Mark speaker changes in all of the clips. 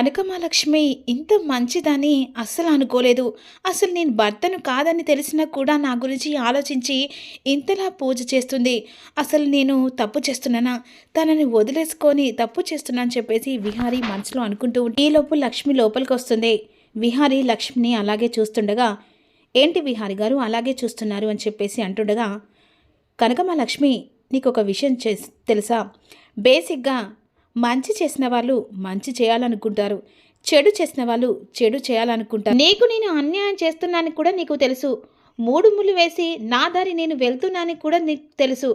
Speaker 1: కనకమాలక్ష్మి ఇంత మంచిదని అస్సలు అనుకోలేదు. అసలు నేను భర్తను కాదని తెలిసినా కూడా నా గురించి ఆలోచించి ఇంతలా పూజ చేస్తుంది. అసలు నేను తప్పు చేస్తున్నానా? తనని వదిలేసుకొని తప్పు చేస్తున్నానని చెప్పేసి విహారీ మనసులో అనుకుంటూ ఈలోపు లక్ష్మి లోపలికి వస్తుంది. విహారీ లక్ష్మిని అలాగే చూస్తుండగా ఏంటి విహారి గారు అలాగే చూస్తున్నారు? అని చెప్పేసి అంటుండగా కనకమాలక్ష్మి నీకు ఒక విషయం చే తెలుసా? బేసిక్గా మంచి చేసిన వాళ్ళు మంచి చేయాలనుకుంటారు. చెడు చేసిన వాళ్ళు చెడు చేయాలనుకుంటారు. నీకు నేను అన్యాయం చేస్తున్నానని కూడా నీకు తెలుసు. మూడు ముళ్ళు వేసి నా దారి నేను వెళ్తున్నానని కూడా నీకు తెలుసు.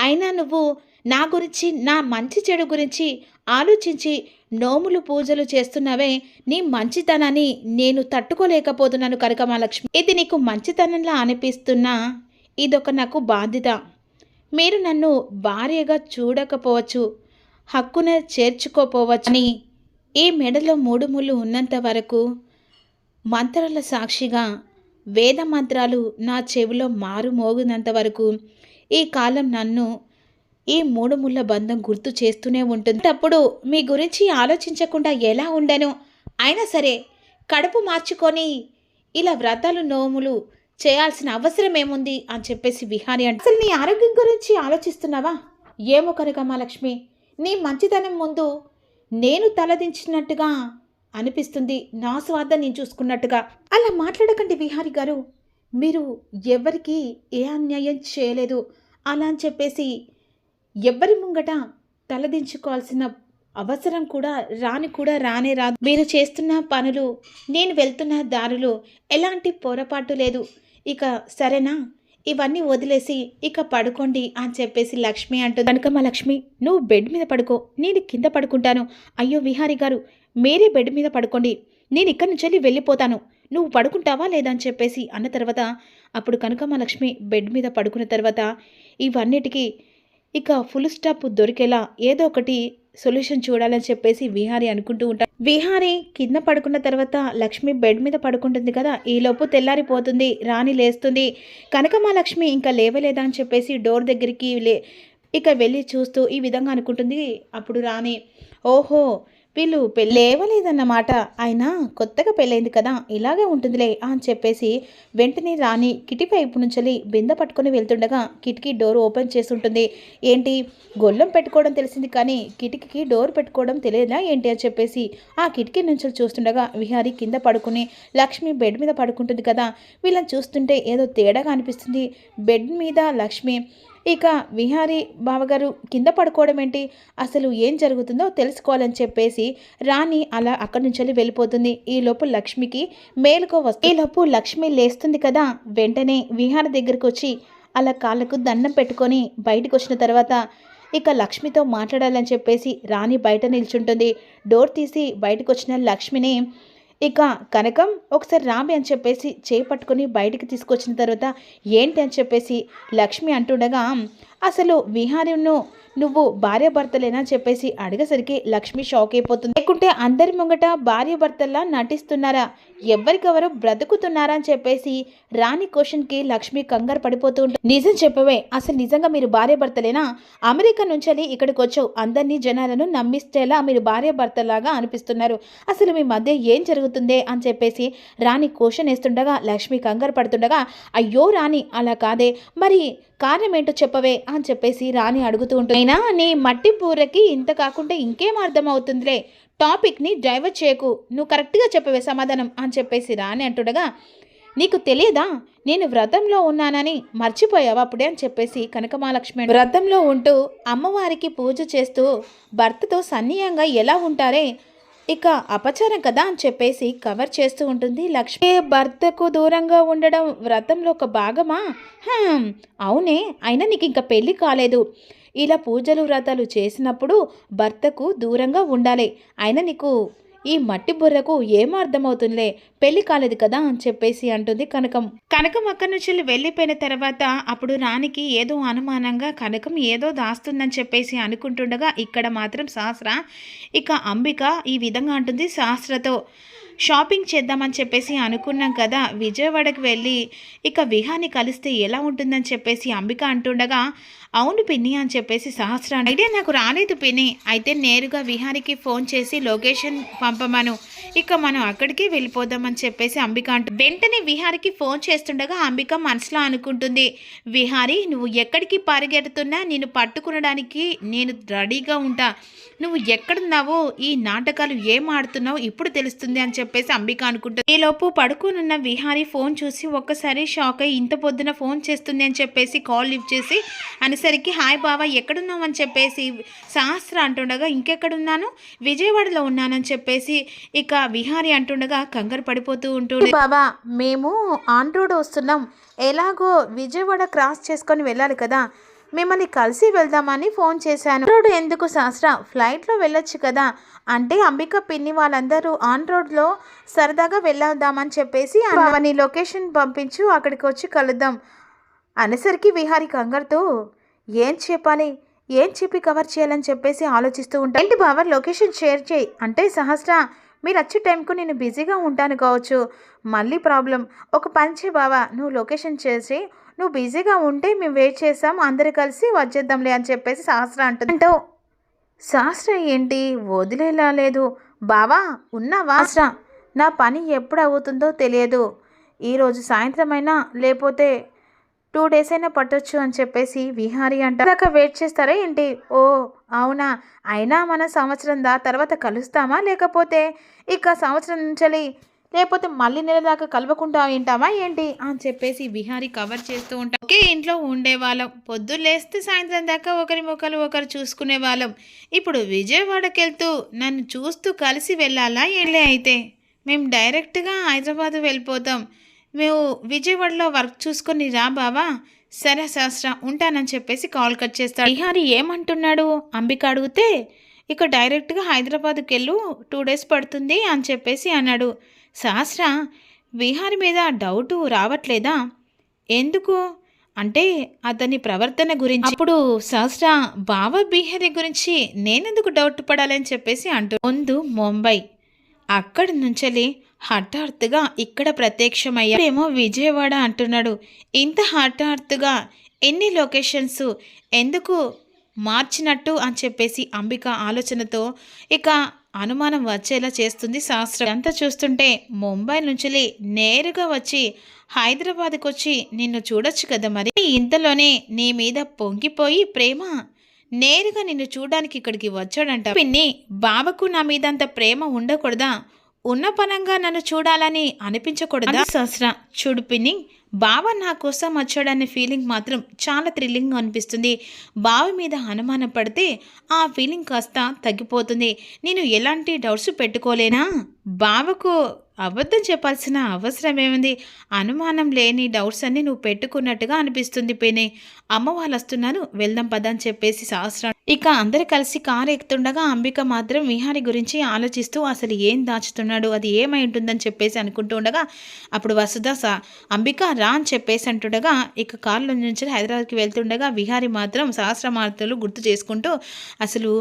Speaker 1: అయినా నువ్వు నా గురించి నా మంచి చెడు గురించి ఆలోచించి నోములు పూజలు చేస్తున్నావే నీ మంచితనాన్ని నేను తట్టుకోలేకపోతున్నాను కనకమాలక్ష్మి ఇది నీకు మంచితనంలా అనిపిస్తున్నా ఇదొక నాకు బాధ్యత. మీరు నన్ను భార్యగా చూడకపోవచ్చు. హక్కున చేర్చుకోపోవచ్చని ఈ మెడలో మూడు ముళ్ళు ఉన్నంత వరకు మంత్రాల సాక్షిగా వేద మంత్రాలు నా చెవిలో మారు మోగినంత వరకు ఈ కాలం నన్ను ఈ మూడు ముళ్ళ బంధం గుర్తు చేస్తూనే ఉంటుంది. అప్పుడు మీ గురించి ఆలోచించకుండా ఎలా ఉండను? అయినా సరే కడుపు మార్చుకొని ఇలా వ్రతాలు నోములు చేయాల్సిన అవసరం ఏముంది అని చెప్పేసి విహారి అంటే. అసలు నీ ఆరోగ్యం గురించి ఆలోచిస్తున్నావా? ఏమో కనకమాలక్ష్మి నీ మంచితనం ముందు నేను తలదించినట్టుగా అనిపిస్తుంది. నా స్వార్థం నేను చూసుకున్నట్టుగా. అలా మాట్లాడకండి విహారి గారు. మీరు ఎవరికి ఏ అన్యాయం చేయలేదు. అలా అని చెప్పేసి ఎవ్వరి ముంగట తలదించుకోవాల్సిన అవసరం కూడా రాని కూడా రానే రాదు. మీరు చేస్తున్న పనులు నేను వెళ్తున్న దారులు ఎలాంటి పొరపాటు లేదు. ఇక సరేనా? ఇవన్నీ వదిలేసి ఇక పడుకోండి అని చెప్పేసి లక్ష్మి అంటుంది. కనకమ్మ లక్ష్మి నువ్వు బెడ్ మీద పడుకో నేను కింద పడుకుంటాను. అయ్యో విహారి గారు మీరే బెడ్ మీద పడుకోండి. నేను ఇక్కడి నుంచి వెళ్ళి వెళ్ళిపోతాను. నువ్వు పడుకుంటావా లేదా అని చెప్పేసి అన్న తర్వాత అప్పుడు కనకమ్మ లక్ష్మి బెడ్ మీద పడుకున్న తర్వాత ఇవన్నిటికీ ఇక ఫుల్ స్టాప్ దొరికేలా ఏదో ఒకటి సొల్యూషన్ చూడాలని చెప్పేసి విహారి అనుకుంటూ ఉంటాడు విహారి కింద పడుకున్న తర్వాత లక్ష్మి బెడ్ మీద పడుకుంటుంది కదా. ఈలోపు తెల్లారిపోతుంది రాణి లేస్తుంది. కనకమా లక్ష్మి ఇంకా లేవలేదా అని చెప్పేసి డోర్ దగ్గరికి లే ఇక వెళ్ళి చూస్తూ ఈ విధంగా అనుకుంటుంది అప్పుడు రాణి. ఓహో వీళ్ళు పెళ్ళి లేవలేదన్నమాట. అయినా కొత్తగా పెళ్ళైంది కదా ఇలాగే ఉంటుందిలే అని చెప్పేసి వెంటనే రాణి కిటికైపు నుంచి బిందె పట్టుకొని వెళ్తుండగా కిటికీ డోర్ ఓపెన్ చేసి ఉంటుంది ఏంటి? గొల్లం పెట్టుకోవడం తెలిసింది కానీ కిటికీకి డోర్ పెట్టుకోవడం తెలియదా ఏంటి అని చెప్పేసి ఆ కిటికీ నుంచి చూస్తుండగా విహారి కింద పడుకుని లక్ష్మి బెడ్ మీద పడుకుంటుంది కదా. వీళ్ళని చూస్తుంటే ఏదో తేడాగా అనిపిస్తుంది. బెడ్ మీద లక్ష్మి ఇక విహారీ బావగారు కింద పడుకోవడం ఏంటి? అసలు ఏం జరుగుతుందో తెలుసుకోవాలని చెప్పేసి రాణి అలా అక్కడి నుంచి వెళ్ళిపోతుంది. ఈ లోపు లక్ష్మికి మేలుకో వస్తుంది ఈ లోపు లక్ష్మి లేస్తుంది కదా? వెంటనే విహార దగ్గరకు వచ్చి అలా కాళ్ళకు దండం పెట్టుకొని బయటకు వచ్చిన తర్వాత ఇక లక్ష్మితో మాట్లాడాలని చెప్పేసి రాణి బయట నిల్చుంటుంది. డోర్ తీసి బయటకు వచ్చిన లక్ష్మిని ఇక కనకం ఒకసారి రామి అని చెప్పేసి చేయి పట్టుకొని బయటికి తీసుకొచ్చిన తర్వాత ఏంటి? అని చెప్పేసి లక్ష్మి అంటుండగా అసలు విహారిను నువ్వు భార్య భర్తలేనా చెప్పేసి అడిగేసరికి లక్ష్మి షాక్ అయిపోతుంది. లేకుంటే అందరి ముంగట భార్య భర్తల్లా నటిస్తున్నారా? ఎవరికెవరు బ్రతుకుతున్నారా అని చెప్పేసి రాణి క్వశ్చన్కి లక్ష్మి కంగారు పడిపోతూ ఉంటుంది. నిజం చెప్పవే అసలు నిజంగా మీరు భార్య భర్తలేనా అమెరికా నుంచి ఇక్కడికి వచ్చావు అందరినీ జనాలను నమ్మిస్తేలా మీరు భార్య భర్తలాగా అనిపిస్తున్నారు. అసలు మీ మధ్య ఏం జరుగుతుందే అని చెప్పేసి రాణి క్వశ్చన్ వేస్తుండగా లక్ష్మి కంగారు పడుతుండగా అయ్యో రాణి అలా కాదే. మరి కారణం ఏంటో చెప్పవే అని చెప్పేసి రాణి అడుగుతూ ఉంటుంది. అయినా నీ మట్టి బూరకి ఇంత కాకుండా ఇంకేం అర్థమవుతుందిలే? టాపిక్ని డైవర్ట్ చేయకు. నువ్వు కరెక్ట్గా చెప్పవే సమాధానం అని చెప్పేసి రాణి అంటుండగా నీకు తెలియదా? నేను వ్రతంలో ఉన్నానని మర్చిపోయావా అప్పుడే అని చెప్పేసి కనకమాలక్ష్మి వ్రతంలో ఉంటూ అమ్మవారికి పూజ చేస్తూ భర్తతో సన్నియంగా ఎలా ఉంటారే? ఇక అపచారం కదా అని చెప్పేసి కవర్ చేస్తూ ఉంటుంది లక్ష్మి. భర్తకు దూరంగా ఉండడం వ్రతంలో ఒక భాగమా? అవునే అయినా నీకు ఇంకా పెళ్ళి కాలేదు. ఇలా పూజలు వ్రతాలు చేసినప్పుడు భర్తకు దూరంగా ఉండాలి. అయినా నీకు ఈ మట్టి బుర్రకు ఏం పెళ్ళి కాలేదు కదా అని చెప్పేసి అంటుంది కనకం. కనకం అక్కడి నుంచి వెళ్ళిపోయిన తర్వాత అప్పుడు రాణికి ఏదో అనుమానంగా కనకం ఏదో దాస్తుందని చెప్పేసి అనుకుంటుండగా ఇక్కడ మాత్రం సహస్ర ఇక అంబిక ఈ విధంగా అంటుంది సహస్రతో షాపింగ్ చేద్దామని చెప్పేసి అనుకున్నాం కదా. విజయవాడకి వెళ్ళి ఇక విహాన్ని కలిస్తే ఎలా ఉంటుందని చెప్పేసి అంబిక అంటుండగా అవును పిన్ని అని చెప్పేసి సహస్ర ఐడియా నాకు రాలేదు పిన్ని. అయితే నేరుగా విహారికి ఫోన్ చేసి లొకేషన్ పంపమను. ఇక మనం అక్కడికి వెళ్ళిపోదామని చెప్పేసి అంబిక అంటు వెంటనే విహారికి ఫోన్ చేస్తుండగా అంబిక మనసులో అనుకుంటుంది విహారి నువ్వు ఎక్కడికి పరిగెడుతున్నా? నేను పట్టుకునడానికి నేను రెడీగా ఉంటా. నువ్వు ఎక్కడున్నావో ఈ నాటకాలు ఏం ఆడుతున్నావో ఇప్పుడు తెలుస్తుంది అని చెప్పి చెప్పేసి అంబిక అనుకుంటుంది. ఈలోపు పడుకునున్న విహారి ఫోన్ చూసి ఒక్కసారి షాక్ అయ్యి ఇంత పొద్దున ఫోన్ చేస్తుంది అని చెప్పేసి కాల్ లిఫ్ట్ చేసి అనేసరికి హాయ్ బావా ఎక్కడున్నావు? అని చెప్పేసి సహస్ర అంటుండగా ఇంకెక్కడున్నాను? విజయవాడలో ఉన్నానని చెప్పేసి ఇక విహారి అంటుండగా కంగారు పడిపోతూ ఉంటుంది బాబా మేము ఆన్ రోడ్ వస్తున్నాం. ఎలాగో విజయవాడ క్రాస్ చేసుకొని వెళ్ళాలి కదా. మిమ్మల్ని కలిసి వెళ్దామని ఫోన్ చేశాను. రోడ్ ఎందుకు శాస్త్ర? ఫ్లైట్లో వెళ్ళొచ్చు కదా. అంటే అంబిక పిన్ని వాళ్ళందరూ ఆన్ రోడ్లో సరదాగా వెళ్ళొద్దామని చెప్పేసి నీ లొకేషన్ పంపించు అక్కడికి వచ్చి కలుద్దాం అనేసరికి విహారి కంగారుతో ఏం చెప్పాలి? ఏం చెప్పి కవర్ చేయాలని చెప్పేసి ఆలోచిస్తూ ఉంటాను ఏంటి బావ లొకేషన్ షేర్ చేయి. అంటే సహస్ర మీరు వచ్చే టైంకు నేను బిజీగా ఉంటాను కావచ్చు. మళ్ళీ ప్రాబ్లం. ఒక పని చే బావా. నువ్వు లొకేషన్ చేసి నువ్వు బిజీగా ఉంటే మేము వెయిట్ చేస్తాం అందరు కలిసి వచ్చేద్దాంలే అని చెప్పేసి సహస్ర అంటుంది. అంటావు శాస్త్ర ఏంటి? వదిలేలా లేదు. బావా ఉన్నావా? శాస్త్ర నా పని ఎప్పుడు అవుతుందో తెలియదు. ఈరోజు సాయంత్రం అయినా లేకపోతే టూ డేస్ అయినా పట్టొచ్చు అని చెప్పేసి విహారీ అంట. దాకా వెయిట్ చేస్తారా ఏంటి? ఓ అవునా? అయినా మన సంవత్సరం దా తర్వాత కలుస్తామా లేకపోతే ఇక సంవత్సరం నుంచి లేకపోతే మళ్ళీ నెల దాకా కలవకుండా వింటామా ఏంటి? అని చెప్పేసి విహారీ కవర్ చేస్తూ ఉంటాం. ఒకే ఇంట్లో ఉండేవాళ్ళం. పొద్దున్న లేస్తే సాయంత్రం దాకా ఒకరి ముఖాలు ఒకరు చూసుకునే వాళ్ళం ఇప్పుడు విజయవాడకి వెళ్తూ నన్ను చూస్తూ కలిసి వెళ్ళాలా ఏంలే అయితే? మేము డైరెక్ట్గా హైదరాబాద్ వెళ్ళిపోతాం. మేము విజయవాడలో వర్క్ చూసుకొని రా బావా. సరే శాస్త్ర ఉంటానని చెప్పేసి కాల్ కట్ చేస్తాడు. విహారీ ఏమంటున్నాడు? అంబిక అడిగితే ఇక డైరెక్ట్గా హైదరాబాద్కి వెళ్ళు టూ డేస్ పడుతుంది అని చెప్పేసి అన్నాడు. శాస్త్ర విహారి మీద డౌటు రావట్లేదా? ఎందుకు? అంటే అతని ప్రవర్తన గురించి. అప్పుడు శాస్త్ర బావ బిహేవియర్ గురించి నేనెందుకు డౌట్ పడాలని చెప్పేసి అంటూ ముందు ముంబై. అక్కడి నుంచి హఠాత్తుగా ఇక్కడ ప్రత్యక్షమయ్యాడేమో విజయవాడ అంటున్నాడు. ఇంత హఠాత్తుగా ఎన్ని లొకేషన్స్? ఎందుకు మార్చినట్టు అని చెప్పేసి అంబిక ఆలోచనతో ఇక అనుమానం వచ్చేలా చేస్తుంది శాస్త్రం. అంతా చూస్తుంటే ముంబై నుంచి నేరుగా వచ్చి హైదరాబాద్కి వచ్చి నిన్ను చూడొచ్చు కదా మరి. ఇంతలోనే నీ మీద పొంగిపోయి ప్రేమ. నేరుగా నిన్ను చూడడానికి ఇక్కడికి వచ్చాడంట. పిన్ని బావకు నా మీద అంత ప్రేమ ఉండకూడదా? ఉన్న పనంగా నన్ను చూడాలని అనిపించకూడదా? సహస్ర చూడు పిన్ని బావ నా కోసం వచ్చాడనే ఫీలింగ్ మాత్రం చాలా థ్రిల్లింగ్గా అనిపిస్తుంది. బావ మీద అనుమానం పడితే ఆ ఫీలింగ్ కాస్త తగ్గిపోతుంది. నేను ఎలాంటి డౌట్స్ పెట్టుకోలేనా? బావకు అబద్ధం చెప్పాల్సిన అవసరం ఏముంది అనుమానం లేని డౌట్స్ అన్ని నువ్వు పెట్టుకున్నట్టుగా అనిపిస్తుంది పేనే అమ్మ వాళ్ళు వస్తున్నాను వెళ్దాం పద అని చెప్పేసి సహస్రం ఇక అందరు కలిసి కారు ఎక్కుతుండగా అంబిక మాత్రం విహారి గురించి ఆలోచిస్తూ అసలు ఏం దాచుతున్నాడు అది ఏమై ఉంటుందని చెప్పేసి అనుకుంటూ ఉండగా అప్పుడు వసుధ సా అంబిక రా అని చెప్పేసి అంటుండగా ఇక కారులో నుంచి హైదరాబాద్కి వెళ్తుండగా విహారి మాత్రం సహస్రమార్తలు గుర్తు చేసుకుంటూ అసలు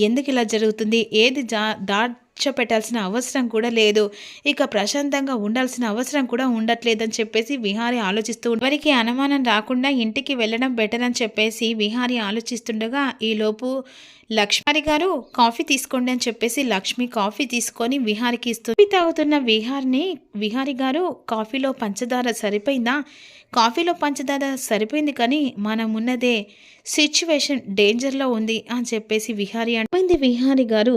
Speaker 1: ఎందుకు ఇలా జరుగుతుంది? ఏది జా దా పెట్టాల్సిన అవసరం కూడా లేదు. ఇక ప్రశాంతంగా ఉండాల్సిన అవసరం కూడా ఉండట్లేదని చెప్పేసి విహారి ఆలోచిస్తూ వారికి అనుమానం రాకుండా ఇంటికి వెళ్ళడం బెటర్ అని చెప్పేసి విహారి ఆలోచిస్తుండగా ఈలోపు లక్ష్మి గారు కాఫీ తీసుకోండి అని చెప్పేసి లక్ష్మి కాఫీ తీసుకొని విహారికి ఇస్తుంది తాగుతున్న విహార్ని విహారి గారు కాఫీలో పంచదార సరిపోయిందా? కాఫీలో పంచదార సరిపోయింది కానీ మనం ఉన్నదే సిచ్యువేషన్ డేంజర్లో ఉంది అని చెప్పేసి విహారి అంటుంది విహారి గారు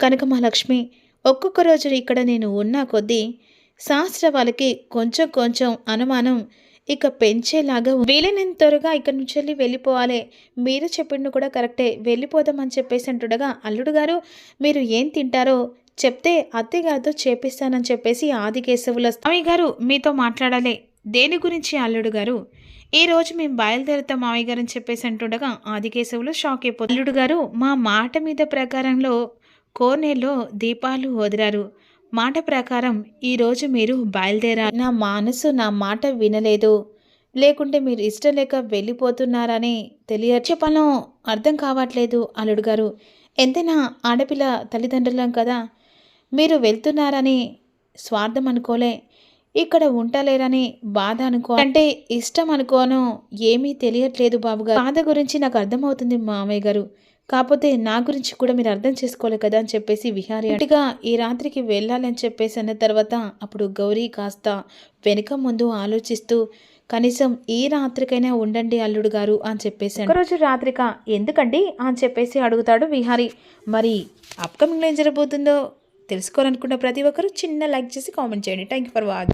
Speaker 1: కనుక మా లక్ష్మి ఒక్కొక్క రోజు ఇక్కడ నేను ఉన్నా కొద్దీ శాస్త్ర వాళ్ళకి కొంచెం కొంచెం అనుమానం. ఇక పెంచేలాగా వీలైనంత త్వరగా ఇక్కడి నుంచి వెళ్ళి వెళ్ళిపోవాలి. మీరు చెప్పిండు కూడా కరెక్టే. వెళ్ళిపోదామని చెప్పేసి అంటుండగా అల్లుడు గారు మీరు ఏం తింటారో చెప్తే అత్తయ్యగారితో చేపిస్తానని చెప్పేసి ఆదికేశవుల స్వామి గారు మీతో మాట్లాడాలి. దేని గురించి అల్లుడు గారు? ఈ రోజు మేము బయలుదేరుతాం మావయ్య గారు అని చెప్పేసి అంటుండగా ఆదికేశవులు షాక్ అయిపోతారు. అల్లుడు గారు మా మాట మీద ప్రకారంలో కోనేలో దీపాలు వదిలారు. మాట ప్రకారం ఈరోజు మీరు బయలుదేరా నా మనసు నా మాట వినలేదు. లేకుంటే మీరు ఇష్టం లేక వెళ్ళిపోతున్నారని తెలియ చెప్పాలో అర్థం కావట్లేదు అల్లుడు గారు. ఎంతైనా ఆడపిల్ల తల్లిదండ్రులం కదా. మీరు వెళ్తున్నారని స్వార్థం అనుకోలే. ఇక్కడ ఉంటలేరని బాధ అనుకో అంటే ఇష్టం అనుకోను. ఏమీ తెలియట్లేదు బాబుగారు బాధ గురించి నాకు అర్థమవుతుంది మామయ్య గారు. కాకపోతే నా గురించి కూడా మీరు అర్థం చేసుకోవాలి కదా అని చెప్పేసి విహారి అంటగా ఈ రాత్రికి వెళ్ళాలని చెప్పేసి అన్న తర్వాత అప్పుడు గౌరీ కాస్త వెనుక ముందు ఆలోచిస్తూ కనీసం ఈ రాత్రికైనా ఉండండి అల్లుడు గారు అని చెప్పేసి ఒకరోజు రాత్రిక ఎందుకండి? అని చెప్పేసి అడుగుతాడు విహారి. మరి అప్కమింగ్లో ఏం జరగబోతుందో తెలుసుకోవాలనుకున్న ప్రతి ఒక్కరూ చిన్న లైక్ చేసి కామెంట్ చేయండి. Thank you for watching